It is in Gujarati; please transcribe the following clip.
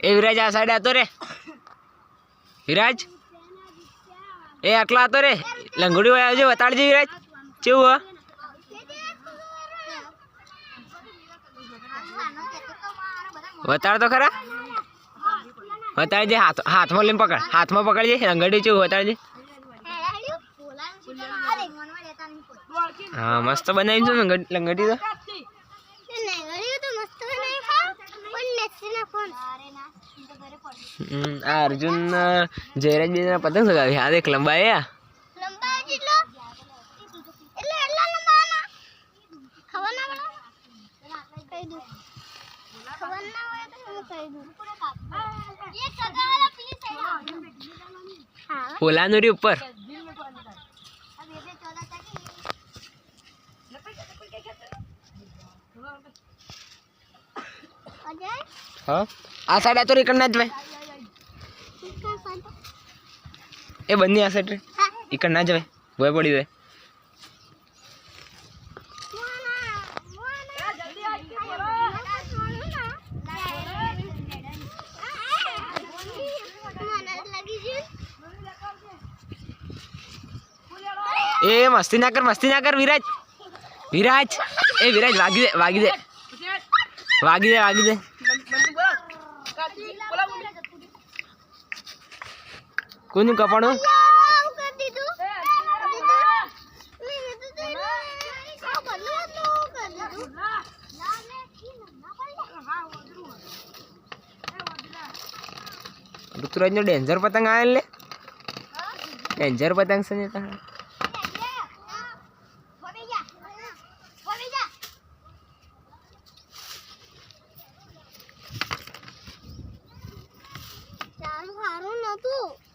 એ વિરાજ આ સાઈડ આતો રે. વિરાજ એ આટલા આતો રે? લંગોડી વાળા આવજો વતાડજે વિરાજ કેવું હ? વતાડ તો ખરા? વતાડજે હાથ હાથમાં લઈને પકડ. હાથમાં પકડજે લંગડી ચેવું વતાડજે. હા મસ્ત બનાવી છે લંગડી લંગડી તો. આ અર્જુન જયરાજ બે જણા પતંગ ચગાવી આ દેખ લંબાઈ આ? પોલાનું રી ઉપર. હા? આ સાઈડ આ તો રીકણ ના જ ભાઈ. એ બંને આ સાઈડ રે. ઈકણ ના જવાય ભોય પડી જાય. એ મસ્તી ના કર, મસ્તી ના કર, વિરાજ. વિરાજ. એ વિરાજ, વાગી દે વાગી દે વાગી દે વાગી દે કોનું કપાણું? ઋતુરાજ નો ડેન્જર પતંગ આવે લે ડેન્જર પતંગ છે ને તારા? સારું નતું.